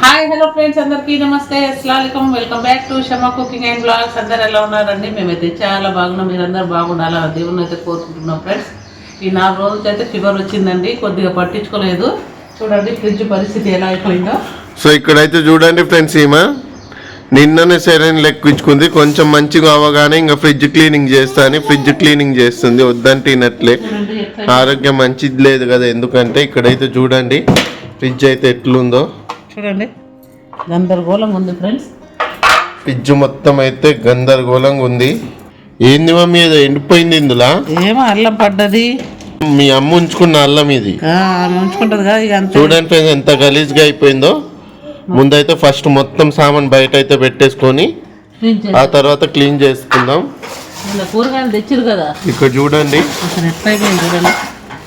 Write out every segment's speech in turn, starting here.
Hi hello friends అందరికీ నమస్తే. అస్సలం welcome back to Shama cooking and blogs. అందరు ఎలా ఉన్నారండి? మేమైతే చాలా బాగున్నాం. మీరందరూ బాగుండాలి దేవుని అయితే కోరుకుంటున్నాం ఫ్రెండ్స్. ఈ నాలుగు రోజులకి అయితే ఫీవర్ వచ్చిందండి. కొద్దిగా పట్టించుకోలేదు. చూడండి ఫ్రిడ్జ్ పరిస్థితి ఎలా అయిపోయిందో. సో ఇక్కడైతే చూడండి ఫ్రెండ్స్ ఈమె. నిన్ననే సెరైన్ లెక్కించుకుంది. కొంచెం మంచిగా అవ్వగానే ఇంకా ఫ్రిడ్జ్ క్లీనింగ్ చేస్తా అని ఫ్రిడ్జ్ క్లీనింగ్ చేస్తుంది. వద్దంటినట్లే ఆరోగ్యం మంచిది లేదు కదా. ఎందుకంటే ఇక్కడైతే చూడండి ఫ్రిడ్జ్ అయితే ఎట్లుందో. చూడండి. గందరగోళంగా ఉంది ఫ్రెండ్స్. ఫ్రిడ్జ్ మొత్తం అయితే గందరగోళంగా ఉంది. ఏంది మమ్మీ ఏదో ఎండిపోయింది ఇందులో? ఏమో అల్లం పడ్డది. మీ అమ్మ ఉంచుకున్న అల్లం ఇది. ఉంచుకుంటది కదా ఇక చూడండి ఎంత గలీజ్గా అయిపోయిందో. ముందైతే ఫస్ట్ మొత్తం సామాన్ బయట అయితే పెట్టేసుకొని ఆ తర్వాత క్లీన్ చేసుకుందాం. కూరగాయలు తెచ్చిరు కదా. ఇక్కడ చూడండి.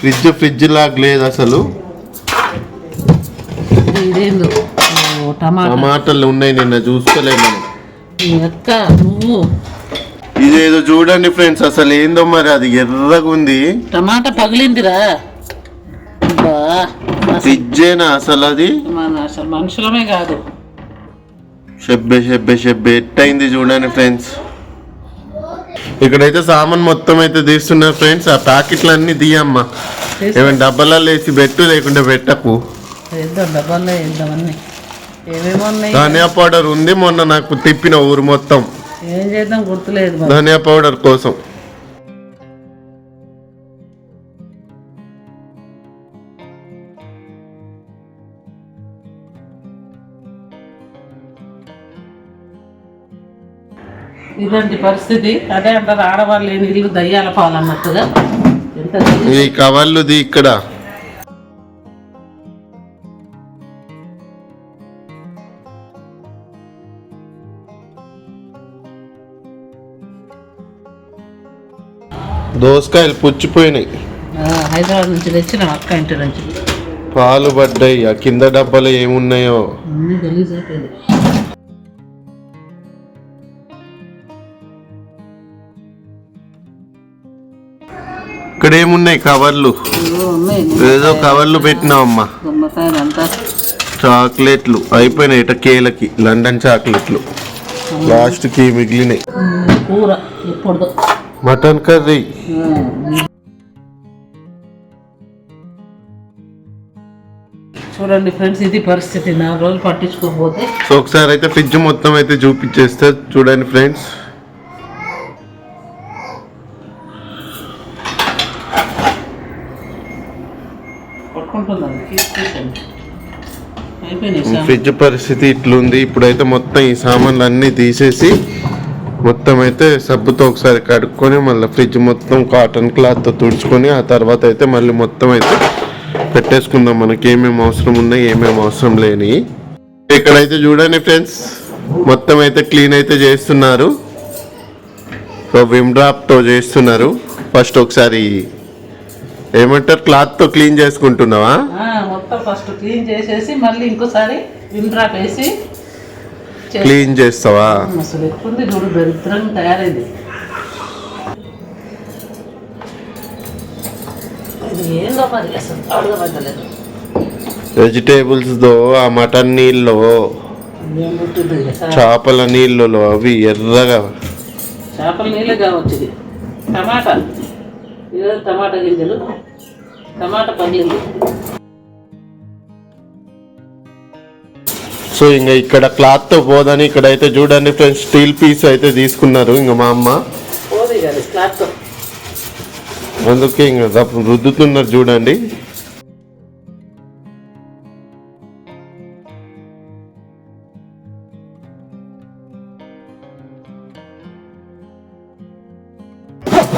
ఫ్రిడ్జ్ ఫ్రిడ్జ్ లాగా లేదు అసలు. ఇదేందో ఓ, టమాటా. టమాటాలు ఉన్నాయి నిన్న మనం. నువ్వు. ఇదేదో చూడండి ఫ్రెండ్స్ అసలు ఏందో మరి అది ఎర్రగా ఉంది. టమాటా పగిలిందిరా. అబ్బా, అసలు అది? అసలు మనుషులమే కాదు. షెబ్బే షెబ్బే షెబ్బే. ఎట్టయింది చూడండి ఫ్రెండ్స్. ఇక్కడైతే సామాన్ మొత్తం అయితే తీస్తున్నారు ఫ్రెండ్స్. ఆ ప్యాకెట్లు అన్ని తీయమ్మా ఏమైనా డబ్బాలలో వేసి పెట్టు లేకుంటే పెట్టకు. వేద్దాం డబ్బాల్లో వేద్దాం అన్ని ఏమేమి ఉన్నాయి? ధనియా పౌడర్ ఉంది మొన్న నాకు తిప్పిన ఊరు మొత్తం. ఏం చేద్దాం గుర్తులేదు మరి ధనియా పౌడర్ కోసం. ఇలాంటి పరిస్థితి. అదే అంటారు ఆడవాళ్ళు లేని ఇల్లు దయ్యాల పాలన్నట్టుగా. ఎంత. ఈ కవర్లుది ఇక్కడ. దోసకాయలు పుచ్చిపోయినాయి. హైదరాబాద్ నుంచి తెచ్చిన అక్క ఇంటి నుంచి. పాలు పడ్డాయి. ఆ కింద డబ్బాలో ఏమున్నాయో? ఇక్కడ ఏమున్నాయి కవర్లు? ఏదో కవర్లు పెట్టినావమ్మా. చాక్లెట్లు. అయిపోయినాయి ఇట కేలకి. లండన్ చాక్లెట్లు. లాస్ట్కి మిగిలినాయి. కూర మటన్ కర్రీ. చూడండి ఫ్రెండ్స్ ఇది పరిస్థితి. నాలుగు రోజులు పట్టించుకోకపోతే. సో ఒకసారి అయితే ఫ్రిడ్జ్ మొత్తం అయితే చూపించేస్తే. చూడండి ఫ్రెండ్స్. ఫ్రిడ్జ్ పరిస్థితి ఇట్లుంది. ఇప్పుడైతే మొత్తం ఈ సామాన్లు అన్నీ తీసేసి మొత్తం అయితే సబ్బుతో ఒకసారి కడుక్కొని మళ్ళీ ఫ్రిడ్జ్ మొత్తం కాటన్ క్లాత్తో తుడుచుకొని ఆ తర్వాత అయితే మళ్ళీ మొత్తం అయితే పెట్టేసుకుందాం. మనకి ఏమేమి అవసరం ఉన్నాయి ఏమేమి అవసరం లేని. ఇక్కడైతే చూడండి ఫ్రెండ్స్ మొత్తం అయితే క్లీన్ అయితే చేస్తున్నారు. సో విమ్ డ్రాప్తో చేస్తున్నారు. ఫస్ట్ ఒకసారి ఏమంటారు క్లాత్తో క్లీన్ చేసుకుంటున్నావా? మొత్తం ఫస్ట్ క్లీన్ చేసేసి మళ్ళీ ఇంకోసారి విమ్ డ్రాప్ వేసి క్లీన్ చేస్తావా? అసలు ఎట్లుంది చూడు దరిద్రంగా తయారైంది. ఇది ఏందో మరి అసలు అడగబడ్డలేదు వెజిటేబుల్స్తో ఆ మటన్ నీళ్ళు? చేపల నీళ్ళలో అవి ఎర్రగా. చేపల నీళ్ళే కావచ్చు ఇది. టమాటా. ఇదో టమాటా గింజలు. టమాటా పగిలింది సో ఇంకా ఇక్కడ క్లాత్తో పోదని ఇక్కడైతే చూడండి ఫ్రెండ్స్ స్టీల్ పీస్ అయితే తీసుకున్నారు ఇంకా మా అమ్మ. అందుకే ఇంకా రుద్దుతున్నారు చూడండి.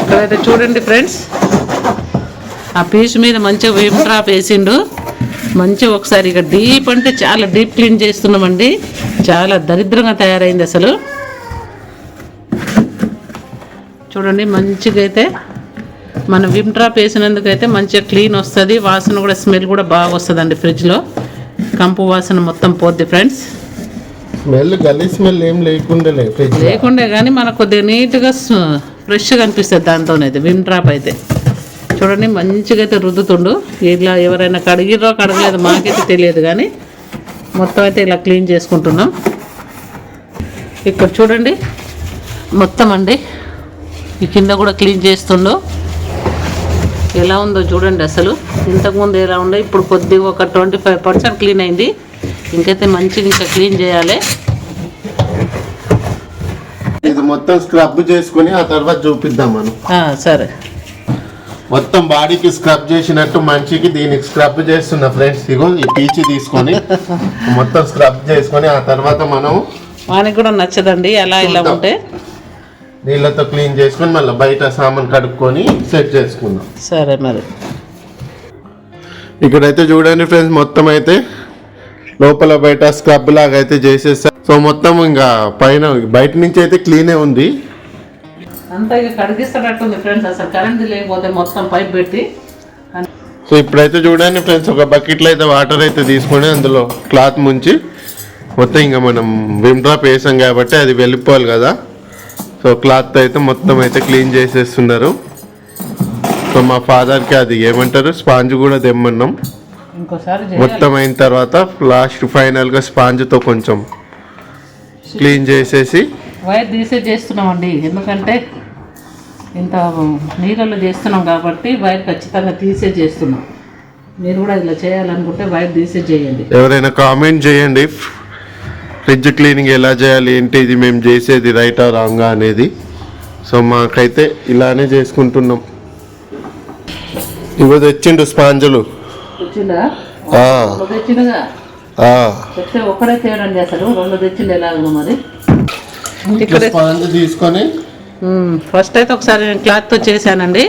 ఇక్కడైతే చూడండి ఫ్రెండ్స్ ఆ పీస్ మీద మంచిగా వేమ్ డ్రాప్ వేసిండు. మంచిగా ఒకసారి ఇక డీప్ అంటే చాలా డీప్ క్లీన్ చేస్తున్నామండి. చాలా దరిద్రంగా తయారైంది అసలు. చూడండి మంచిగా అయితే మన విమ్ డ్రాప్ వేసినందుకైతే మంచిగా క్లీన్ వస్తుంది. వాసన కూడా స్మెల్ కూడా బాగా వస్తుందండి ఫ్రిడ్జ్లో కంపు వాసన మొత్తం పోద్ది ఫ్రెండ్స్ స్మెల్ గల్లీ స్మెల్ ఏం ఫ్రిడ్జ్ లేకుండే కానీ మనకు కొద్దిగా నీట్గా ఫ్రెష్గా అనిపిస్తుంది దాంతోనైతే. విమ్ డ్రాప్ అయితే. చూడండి మంచిగా అయితే రుద్దుతుండు. ఇట్లా ఎవరైనా కడిగిరో కడగలేదు మాకైతే తెలియదు కానీ మొత్తం అయితే ఇలా క్లీన్ చేసుకుంటున్నాం. ఇక్కడ చూడండి మొత్తం అండి. ఈ కింద కూడా క్లీన్ చేస్తుండో. ఎలా ఉందో చూడండి అసలు. ఇంతకుముందు ఎలా ఉందో ఇప్పుడు కొద్దిగా ఒక ట్వంటీ ఫైవ్ పర్సెంట్ క్లీన్ అయింది. ఇంకైతే మంచిగా ఇంకా క్లీన్ చేయాలి. ఇది మొత్తం స్క్రబ్ చేసుకొని ఆ తర్వాత చూపిద్దాం మనం. సరే. మొత్తం బాడీకి స్క్రబ్ చేసినట్టు మనిషికి దీనికి స్క్రబ్ చేస్తున్న ఫ్రెండ్స్ ఇగో ఈ పీచి తీసుకొని మొత్తం స్క్రబ్ చేసుకొని ఆ తర్వాత మనం వానికి కూడా నచ్చదండి అలా ఇలా. ఉంటే. నీళ్ళతో క్లీన్ చేసుకొని మళ్ళీ బయట సామాన్ కడుక్కొని సెట్ చేసుకుందాం. సరే మరి. ఇక్కడైతే చూడండి ఫ్రెండ్స్ మొత్తం అయితే లోపల బయట స్క్రబ్ లాగా అయితే చేసేసా. సో మొత్తం ఇంకా పైన బయట నుంచి అయితే క్లీనే ఉంది. అంతా ఇక కడిగిస్తున్నట్టుంది ఫ్రెండ్స్ అసలు కరెంట్ లేకపోతే మొత్తం పైప్ పెట్టి సో ఇప్పుడైతే చూడండి ఫ్రెండ్స్ ఒక బకెట్లో అయితే వాటర్ అయితే తీసుకొని అందులో క్లాత్ ముంచి మొత్తం ఇంకా మనం విమ్ డ్రాప్ వేసాం కాబట్టి అది వెళ్ళిపోవాలి కదా. సో క్లాత్ అయితే మొత్తం అయితే క్లీన్ చేసేస్తున్నారు. సో మా ఫాదర్కి అది ఏమంటారు? స్పాంజ్ కూడా తెమ్మన్నాం. మొత్తం అయిన తర్వాత లాస్ట్ ఫైనల్గా స్పాంజ్తో కొంచెం క్లీన్ చేసేసి వైర్ తీసే చేస్తున్నామండి. ఎందుకంటే ఇంత నీళ్ళలో చేస్తున్నాం కాబట్టి వైర్ ఖచ్చితంగా తీసే చేస్తున్నాం. మీరు కూడా ఇలా చేయాలనుకుంటే వైర్ తీసే చేయండి. ఎవరైనా కామెంట్ చేయండి. ఫ్రిడ్జ్ క్లీనింగ్ ఎలా చేయాలి ఏంటి ఇది మేము చేసేది రైటా రాంగా అనేది. సో మాకైతే ఇలానే చేసుకుంటున్నాం. ఇగో తెచ్చిండు స్పాంజులు. చెప్తే ఒక్కడే తేడండి అసలు. రెండు తెచ్చిండు ఎలాగో మరి? స్పాంజ్ తీసుకొని ఫస్ట్ అయితే ఒకసారి నేను క్లాత్తో చేశానండి.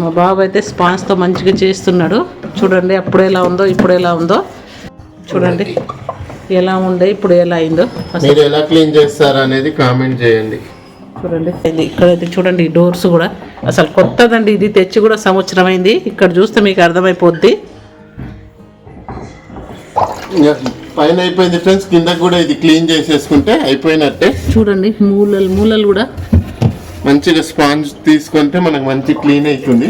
మా బాబు అయితే స్పాన్స్తో మంచిగా చేస్తున్నాడు. చూడండి అప్పుడు ఎలా ఉందో ఇప్పుడు ఎలా ఉందో. చూడండి. ఎలా ఉండే ఇప్పుడు ఎలా అయిందో. మీరు ఎలా క్లీన్ చేస్తారు అనేది కామెంట్ చేయండి. చూడండి. ఇక్కడైతే చూడండి ఈ డోర్స్ కూడా. అసలు కొత్తదండి ఇది తెచ్చి కూడా సంవత్సరం అయింది. ఇక్కడ చూస్తే మీకు అర్థమైపోద్ది. పైన అయిపోయింది ఫ్రెండ్స్ కింద కూడా ఇది క్లీన్ చేసేసుకుంటే అయిపోయినట్టే. చూడండి మూలలు మూలలు కూడా. మంచిగా స్పాంజ్ తీసుకుంటే మనకు మంచి క్లీన్ అవుతుంది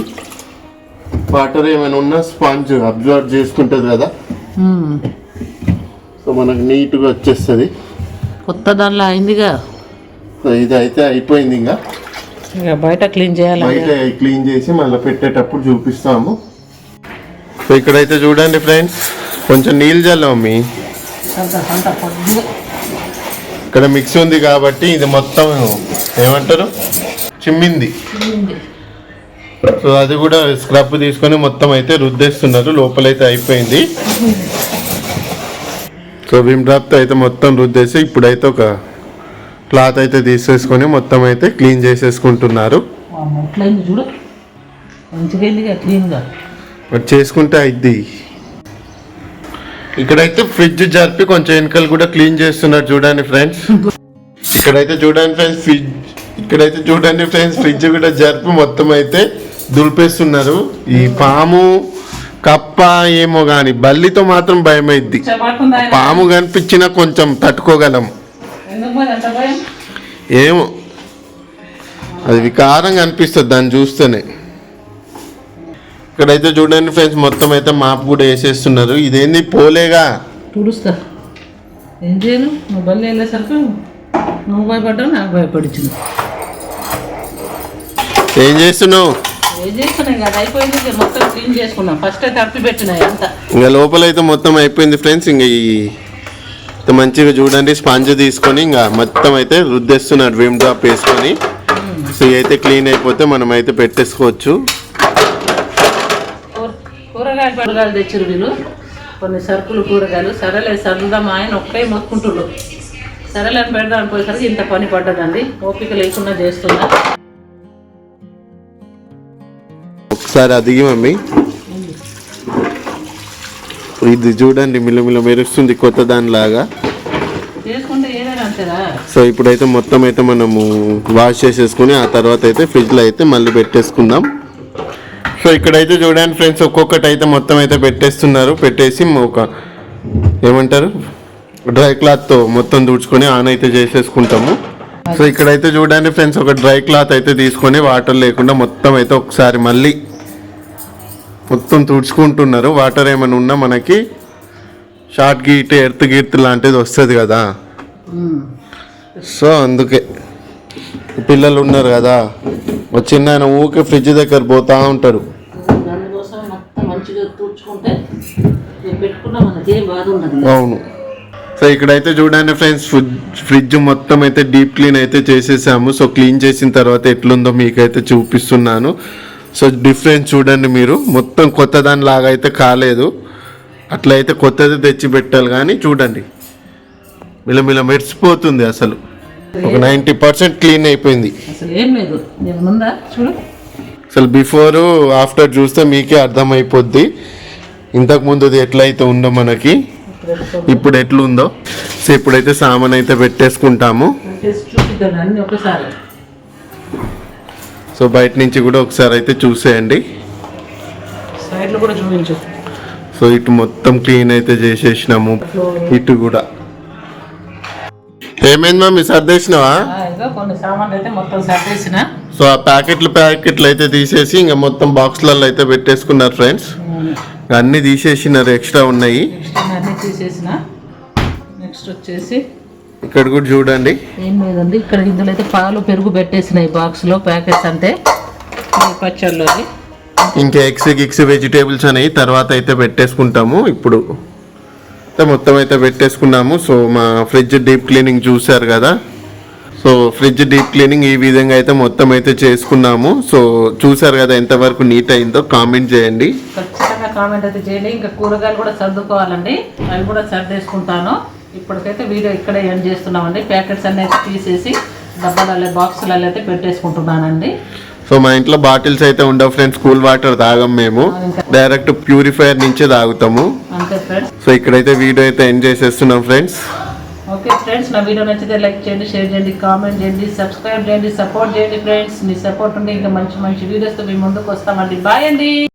వాటర్ ఏమైనా ఉన్నా స్పాంజ్ అబ్జర్వ్ చేసుకుంటుంది కదా. సో మనకు నీట్గా వచ్చేస్తుంది. కొత్త దానిలో అయిందిగా. సో ఇది అయితే అయిపోయింది ఇంకా. బయట క్లీన్ చేయాలి బయట క్లీన్ చేసి మళ్ళీ పెట్టేటప్పుడు చూపిస్తాము. సో ఇక్కడైతే చూడండి ఫ్రెండ్స్ కొంచెం నీళ్ళు చల్లం మీ ఇక్కడ మిక్స్ ఉంది కాబట్టి ఇది మొత్తం ఏమంటారు? చిమ్మింది. సో అది కూడా స్క్రబ్ తీసుకొని మొత్తం అయితే రుద్దేస్తున్నారు. లోపలైతే అయిపోయింది. సో విమ్ డ్రాప్తో అయితే మొత్తం రుద్దేసి ఇప్పుడైతే ఒక క్లాత్ అయితే తీసేసుకొని మొత్తం అయితే క్లీన్ చేసేసుకుంటున్నారు. చేసుకుంటే అయిద్ది. ఇక్కడైతే ఫ్రిడ్జ్ జరిపి కొంచెం వెనకలు కూడా క్లీన్ చేస్తున్నారు చూడండి ఫ్రెండ్స్. ఇక్కడైతే చూడండి ఫ్రెండ్స్ ఫ్రిడ్జ్ ఇక్కడైతే చూడండి ఫ్రెండ్స్ ఫ్రిడ్జ్ కూడా జరిపి మొత్తం అయితే దులిపేస్తున్నారు. ఈ పాము కప్ప ఏమో గాని బల్లితో మాత్రం భయం ఆయన పాము కనిపించినా కొంచెం తట్టుకోగలం. ఏమో అది వికారంగా అనిపిస్తుంది దాన్ని చూస్తేనే. ఇక్కడైతే చూడండి ఫ్రెండ్స్ మొత్తం అయితే మాపు కూడా వేసేస్తున్నారు. ఇదేంది? పోలేగా? తుడుస్తా. ఏం చేయను? నువ్వు బల్లి వెళ్ళేసరికి నువ్వు భయపడ్డావు నాకు భయపడించింది. ఏం చేస్తున్నావు? ఏం చేస్తున్నాయి కదా అయిపోయింది. ఇక మొత్తం క్లీన్ చేసుకున్నాం. ఫస్ట్ అయితే అప్పి పెట్టినాయి అంతా ఇంకా లోపలైతే మొత్తం అయిపోయింది ఫ్రెండ్స్. ఇంకా ఈ మంచిగా చూడండి స్పాంజ్ తీసుకొని ఇంకా మొత్తం అయితే రుద్దేస్తున్నాడు విమ్ డ్రాప్ వేసుకొని. సో ఇవి అయితే క్లీన్ అయిపోతే మనం అయితే పెట్టేసుకోవచ్చు. కూరగాయలు కూరగాయలు తెచ్చారు వీళ్ళు. కొన్ని సరుకులు కూరగాయలు. సరేలే సరదా మా ఆయన ఒక్కటే మొత్తుకుంటుండ్రు సరేలే అని పెడదాం పోయేసరికి ఇంత పని పడ్డదండి. ఓపిక లేకుండా చేస్తున్నా. ఒకసారి అదిగి మమ్మీ. ఇది చూడండి మిల్లమిల్ల మెరుస్తుంది కొత్త దానిలాగా. సో ఇప్పుడైతే మొత్తం అయితే మనము వాష్ చేసేసుకుని ఆ తర్వాత అయితే ఫ్రిడ్జ్లో అయితే మళ్ళీ పెట్టేసుకుందాం. సో ఇక్కడైతే చూడండి ఫ్రెండ్స్ ఒక్కొక్కటి అయితే మొత్తం అయితే పెట్టేస్తున్నారు. పెట్టేసి ఒక ఏమంటారు? డ్రై క్లాత్తో మొత్తం తుడుచుకొని ఆన్ అయితే చేసేసుకుంటాము. సో ఇక్కడైతే చూడండి ఫ్రెండ్స్ ఒక డ్రై క్లాత్ అయితే తీసుకొని వాటర్ లేకుండా మొత్తం అయితే ఒకసారి మళ్ళీ మొత్తం తుడుచుకుంటున్నారు. వాటర్ ఏమైనా ఉన్నా మనకి షార్ట్ గీట్ ఎర్త్ గీర్త్ లాంటిది వస్తుంది కదా. సో అందుకే పిల్లలు ఉన్నారు కదా. చిన్న ఆయన ఊకే ఫ్రిడ్జ్ దగ్గర పోతూ ఉంటారు. మంచిగా తుడుచుకుంటే ఇక పెట్టుకున్నా మనకి ఏం బాధ ఉండదు అవును. సో ఇక్కడైతే చూడండి ఫ్రెండ్స్ ఫ్రిడ్జ్ మొత్తం అయితే డీప్ క్లీన్ అయితే చేసేసాము. సో క్లీన్ చేసిన తర్వాత ఎట్లుందో మీకైతే చూపిస్తున్నాను. సో డిఫరెన్స్ చూడండి మీరు. మొత్తం కొత్త దాని లాగా అయితే కాలేదు. అట్లయితే కొత్తది తెచ్చి పెట్టాలి కానీ చూడండి. మిలమిల మెరిసిపోతుంది అసలు. ఒక నైంటీ పర్సెంట్ క్లీన్ అయిపోయింది. అసలు ఏం లేదు. చూడు. అసలు బిఫోర్ ఆఫ్టర్ చూస్తే మీకే అర్థమైపోద్ది. ఇంతకుముందుది ఎట్లయితే ఉందో మనకి ఇప్పుడు ఎట్లుందో. సో ఇప్పుడైతే సామాన్ అయితే పెట్టేసుకుంటాము. సో బయట నుంచి కూడా ఒకసారి అయితే చూసేయండి. సో ఇటు మొత్తం క్లీన్ అయితే చేసేసినాము. ఇటు కూడా. ఏమైంది మమ్మీ సర్దేసినావా కొన్ని సామాన్లు అయితే మొత్తం సర్దేసినా సో ఆ ప్యాకెట్లు ప్యాకెట్లు అయితే తీసేసి ఇంకా మొత్తం బాక్స్లలో అయితే పెట్టేసుకున్నారు ఫ్రెండ్స్. అన్నీ తీసేసినారు ఎక్స్ట్రా ఉన్నాయి. తీసేసిన. నెక్స్ట్ వచ్చేసి ఇక్కడ కూడా చూడండి. ఏం లేదండి ఇక్కడ ఇందులో అయితే పాలు పెరుగు పెట్టేసిన ఈ బాక్స్లో ప్యాకెట్స్ అంటే. ఈ పచ్చళ్ళలోది ఇంకా ఎగ్స్ గిక్స్ వెజిటేబుల్స్ అనేవి తర్వాత అయితే పెట్టేసుకుంటాము ఇప్పుడు. మొత్తం అయితే పెట్టేసుకున్నాము. సో మా ఫ్రిడ్జ్ డీప్ క్లీనింగ్ చూశారు కదా. సో ఫ్రిడ్జ్ డీప్ క్లీనింగ్ ఈ విధంగా అయితే మొత్తం అయితే చేసుకున్నాము. సో చూశారు కదా ఎంతవరకు నీట్ అయిందో కామెంట్ చేయండి. ఖచ్చితంగా కామెంట్ అయితే చేయండి. ఇంకా కూరగాయలు కూడా సర్దుకోవాలండి. అవి కూడా సర్దేసుకుంటాను. ఇప్పటికైతే వీడియో ఇక్కడే ఎండ్ చేస్తున్నామండి. ప్యాకెట్స్ అన్ని అయితే తీసేసి డబ్బాలలో బాక్సులలో అయితే పెట్టేసుకుంటున్నానండి. సో మా ఇంట్లో బాటిల్స్ అయితే ఉండవు ఫ్రెండ్స్. కూల్ వాటర్ తాగం మేము. డైరెక్ట్ ప్యూరిఫైయర్ నుంచే తాగుతాము. సో ఇక్కడైతే వీడియో అయితే ఎండ్ చేసేస్తున్నాం ఫ్రెండ్స్ ఓకే ఫ్రెండ్స్ నా వీడియో నచ్చితే లైక్ చేయండి షేర్ చేయండి కామెంట్ చేయండి సబ్స్క్రైబ్ చేయండి సపోర్ట్ చేయండి ఫ్రెండ్స్ మీ సపోర్ట్ ఉంటే ఇంకా మంచి మంచి వీడియోస్తో మీ ముందుకు వస్తామండి. బాయ్ అండి.